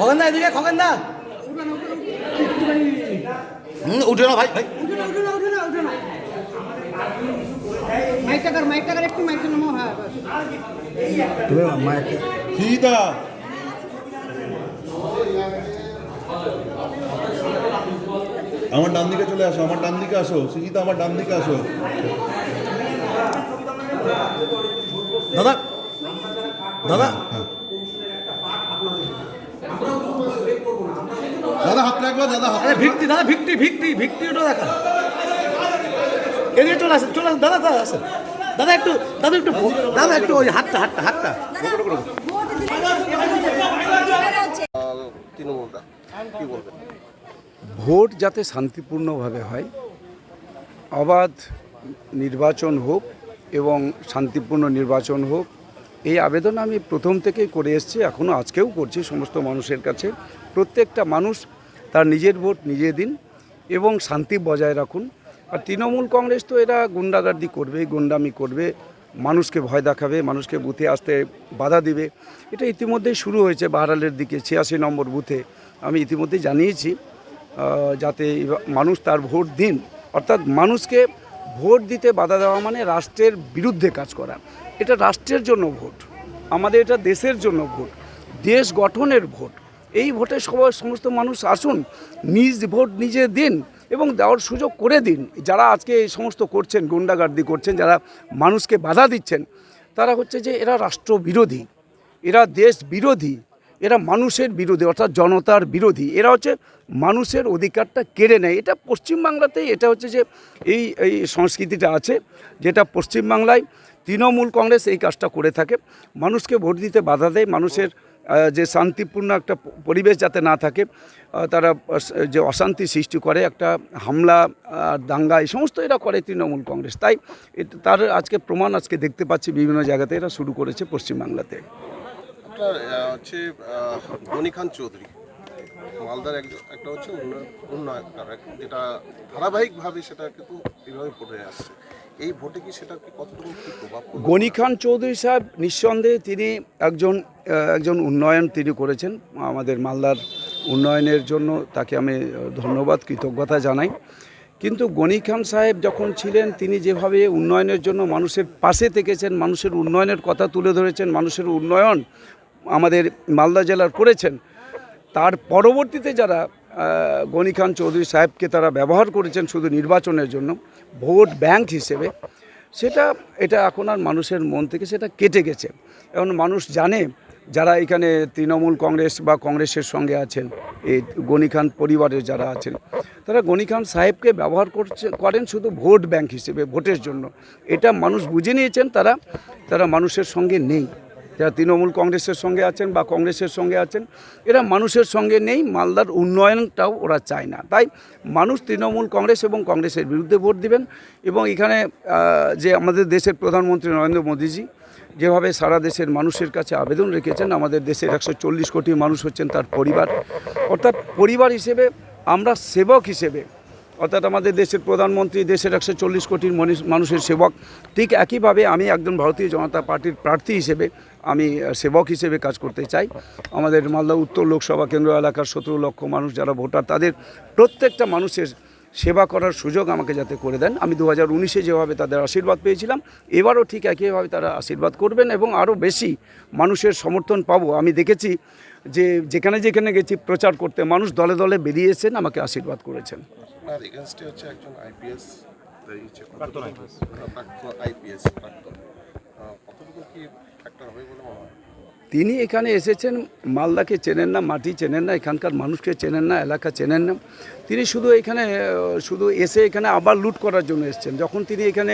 খগেন দা এদিকে খগেন দা হুম উঠে না ভাই ভাই। না না না না হ্যাঁ তুমি মাইক সুজিতা আমার ডান দিকে চলে আসো আমার ডান দিকে আসো। সুজিতা আমার ডান দিকে আসো। দাদা দাদা। দাদা দাদা হাত আরে ভিক্টি দাদা ভিক্টি ভিক্টি ভিক্টি ওটা দেখা। এদিকে চলে আসেন চলে আসেন। দাদা দাদা আসেন। দাদা একটু দাদা একটু দাদা একটু ওই হাতটা হাতটা হাতটা। তৃণমূলটা কি বলবেন? ভোট যাতে শান্তিপূর্ণভাবে হয় অবাধ নির্বাচন হোক এবং শান্তিপূর্ণ নির্বাচন হোক এই আবেদন আমি প্রথম থেকেই করে এসেছি এখনও আজকেও করছি সমস্ত মানুষের কাছে। প্রত্যেকটা মানুষ তার নিজের ভোট নিজে দিন এবং শান্তি বজায় রাখুন। আর তৃণমূল কংগ্রেস তো এরা গুন্ডাগার্দি করবে, গুন্ডামি করবে, মানুষকে ভয় দেখাবে, মানুষকে বুথে আসতে বাধা দিবে। এটা ইতিমধ্যেই শুরু হয়েছে বাহারালের দিকে, ছিয়াশি নম্বর বুথে। আমি ইতিমধ্যেই জানিয়েছি যাতে মানুষ তার ভোট দিন। অর্থাৎ মানুষকে ভোট দিতে বাধা দেওয়া মানে রাষ্ট্রের বিরুদ্ধে কাজ করা। এটা রাষ্ট্রের জন্য ভোট, আমাদের এটা দেশের জন্য ভোট, দেশ গঠনের ভোট। এই ভোটে সবাই সমস্ত মানুষ আসুন, নিজ ভোট নিজে দিন এবং দেওয়ার সুযোগ করে দিন। যারা আজকে এই সমস্ত করছেন, গুন্ডাগার্দি করছেন, যারা মানুষকে বাধা দিচ্ছেন, তারা হচ্ছে যে এরা রাষ্ট্রবিরোধী, এরা দেশ বিরোধী এরা মানুষের বিরোধী, অর্থাৎ জনতার বিরোধী। এরা হচ্ছে মানুষের অধিকারটা কেড়ে নেয়। এটা পশ্চিমবাংলাতেই, এটা হচ্ছে যে এই এই সংস্কৃতিটা আছে, যেটা পশ্চিমবাংলায় তৃণমূল কংগ্রেস এই কাজটা করে থাকে। মানুষকে ভোট দিতে বাধা দেয়, মানুষের যে শান্তিপূর্ণ একটা পরিবেশ যাতে না থাকে তারা যে অশান্তি সৃষ্টি করে একটা হামলা দাঙ্গা এই সমস্ত এরা করে তৃণমূল কংগ্রেস। তাই তার আজকে প্রমাণ আজকে দেখতে পাচ্ছি বিভিন্ন জায়গাতে এরা শুরু করেছে পশ্চিমবাংলাতে। হচ্ছে আহ, গনি খান চৌধুরী। মালদার এক- একটা হচ্ছে উন্নয়ন যেটা ধারাবাহিকভাবে সেটা কিন্তু এইভাবে পড়ে আসছে। এই ভোটে কি সেটা কি কতটুকু প্রভাব গনি খান চৌধুরী সাহেব নিঃসন্দেহে তিনি একজন একজন উন্নয়ন তিনি করেছেন, আমাদের মালদার উন্নয়নের জন্য তাকে আমি ধন্যবাদ, কৃতজ্ঞতা জানাই। কিন্তু গনি খান সাহেব যখন ছিলেন, তিনি যেভাবে উন্নয়নের জন্য মানুষের পাশে থেকেছেন, মানুষের উন্নয়নের কথা তুলে ধরেছেন, মানুষের উন্নয়ন আমাদের মালদা জেলার করেছেন, তার পরবর্তীতে যারা গনি খান চৌধুরী সাহেবকে তারা ব্যবহার করেছেন শুধু নির্বাচনের জন্য, ভোট ব্যাংক হিসেবে, সেটা, এটা এখন আর মানুষের মন থেকে সেটা কেটে গেছে। এখন মানুষ জানে যারা এখানে তৃণমূল কংগ্রেস বা কংগ্রেসের সঙ্গে আছেন, এই গনি খান পরিবারের যারা আছেন, তারা গনি খান সাহেবকে ব্যবহার করছে, করেন শুধু ভোট ব্যাংক হিসেবে, ভোটের জন্য। এটা মানুষ বুঝে নিয়েছেন, তারা তারা মানুষের সঙ্গে নেই। যারা তৃণমূল কংগ্রেসের সঙ্গে আছেন বা কংগ্রেসের সঙ্গে আছেন, এরা মানুষের সঙ্গে নেই, মালদার উন্নয়নটাও ওরা চায় না। তাই মানুষ তৃণমূল কংগ্রেস এবং কংগ্রেসের বিরুদ্ধে ভোট দিবেন এবং এখানে যে আমাদের দেশের প্রধানমন্ত্রী নরেন্দ্র মোদীজি যেভাবে সারা দেশের মানুষের কাছে আবেদন রেখেছেন, আমাদের দেশের একশো চল্লিশ কোটি মানুষ হচ্ছেন তার পরিবার। অর্থাৎ পরিবার হিসেবে আমরা সেবক হিসেবে, অর্থাৎ আমাদের দেশের প্রধানমন্ত্রী দেশের একশো চল্লিশ কোটির মনীষ- মানুষের সেবক, ঠিক একইভাবে আমি একজন ভারতীয় জনতা পার্টির প্রার্থী হিসেবে আমি সেবক হিসেবে কাজ করতে চাই। আমাদের মালদা উত্তর লোকসভা কেন্দ্র এলাকার সতেরো লক্ষ মানুষ যারা ভোটার, তাদের প্রত্যেকটা মানুষের সেবা করার সুযোগ আমাকে যাতে করে দেন। আমি দু হাজার উনিশে যেভাবে তাদের আশীর্বাদ পেয়েছিলাম এবারও ঠিক একইভাবে তারা আশীর্বাদ করবেন এবং আরও বেশি মানুষের সমর্থন পাবো। আমি দেখেছি যে যেখানে যেখানে গেছি প্রচার করতে মানুষ দলে দলে বেরিয়েছেন আমাকে আশীর্বাদ করেছেন। আইপিএস তিনি এখানে এসেছেন, মালদাকে চেনেন না, মাটি চেনেন না, এখানকার মানুষকে চেনেন না, এলাকা চেনেন না। তিনি শুধু এখানে শুধু এসে এখানে আবার লুট করার জন্য এসেছেন। যখন তিনি এখানে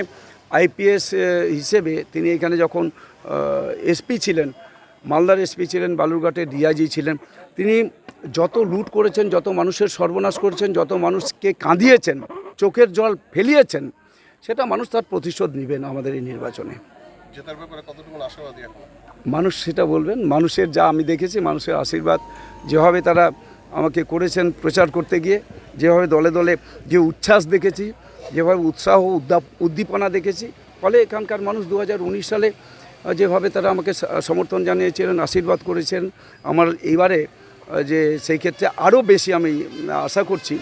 আইপিএস হিসেবে তিনি এখানে যখন এসপি ছিলেন, মালদার এসপি ছিলেন বালুরঘাটের ডিআইজি ছিলেন, তিনি যত লুট করেছেন, যত মানুষের সর্বনাশ করেছেন, যত মানুষকে কাঁদিয়েছেন, চোখের জল ফেলিয়েছেন, সেটা মানুষ তার প্রতিশোধ নেবেন আমাদের এই নির্বাচনে। জেতার ব্যাপারে কতটুকু আশাবাদী এখন? মানুষ সেটা বলবেন, মানুষের যা আমি দেখেছি, মানুষের আশীর্বাদ, যেভাবে তারা আমাকে করেছেন প্রচার করতে গিয়ে, যেভাবে দলে দলে যে উচ্ছ্বাস দেখেছি, যেভাবে উৎসাহ উদ্যাপ উদ্দীপনা দেখেছি, ফলে এখানকার মানুষ দু হাজার উনিশ সালে যেভাবে তারা আমাকে সমর্থন জানিয়েছিলেন, আশীর্বাদ করেছেন, আমার এইবারে যে সেই ক্ষেত্রে আরও বেশি আমি আশা করছি,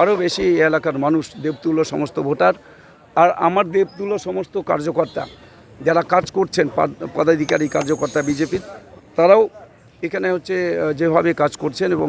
আরও বেশি এলাকার মানুষ দেবতুল্য সমস্ত ভোটার, আর আমার দেবতুল্য সমস্ত কার্যকর্তা যারা কাজ করছেন পদাধিকারী কার্যকর্তা বিজেপির তারাও এখানে হচ্ছে যেভাবে কাজ করছেন এবং